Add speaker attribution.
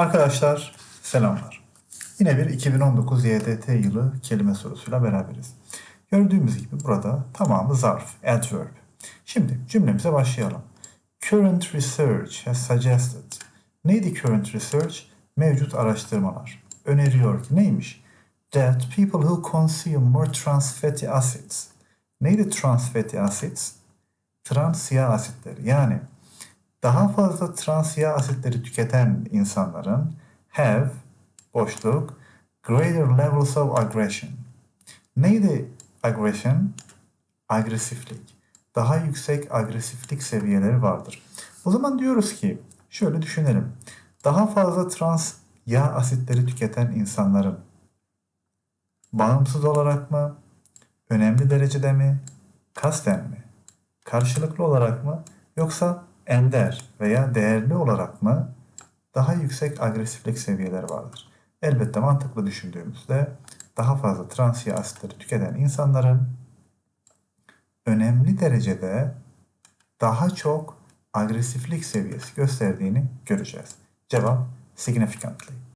Speaker 1: Arkadaşlar selamlar. Yine bir 2019 YDT yılı kelime sorusuyla beraberiz. Gördüğümüz gibi burada tamamı zarf, adverb. Şimdi cümlemize başlayalım. Current research has suggested. Neydi current research? Mevcut araştırmalar. Öneriyor ki neymiş? That people who consume more trans fatty acids. Neydi trans fatty acids? Trans yağ asitleri. Yani daha fazla trans yağ asitleri tüketen insanların have boşluk greater levels of aggression. Neydi aggression? Agresiflik. Daha yüksek agresiflik seviyeleri vardır. O zaman diyoruz ki şöyle düşünelim. Daha fazla trans yağ asitleri tüketen insanların bağımsız olarak mı, önemli derecede mi, kasten mi, karşılıklı olarak mı yoksa ender veya değerli olarak mı daha yüksek agresiflik seviyeleri vardır. Elbette mantıklı düşündüğümüzde daha fazla trans yağ asitleri tüketen insanların önemli derecede daha çok agresiflik seviyesi gösterdiğini göreceğiz. Cevap significantly.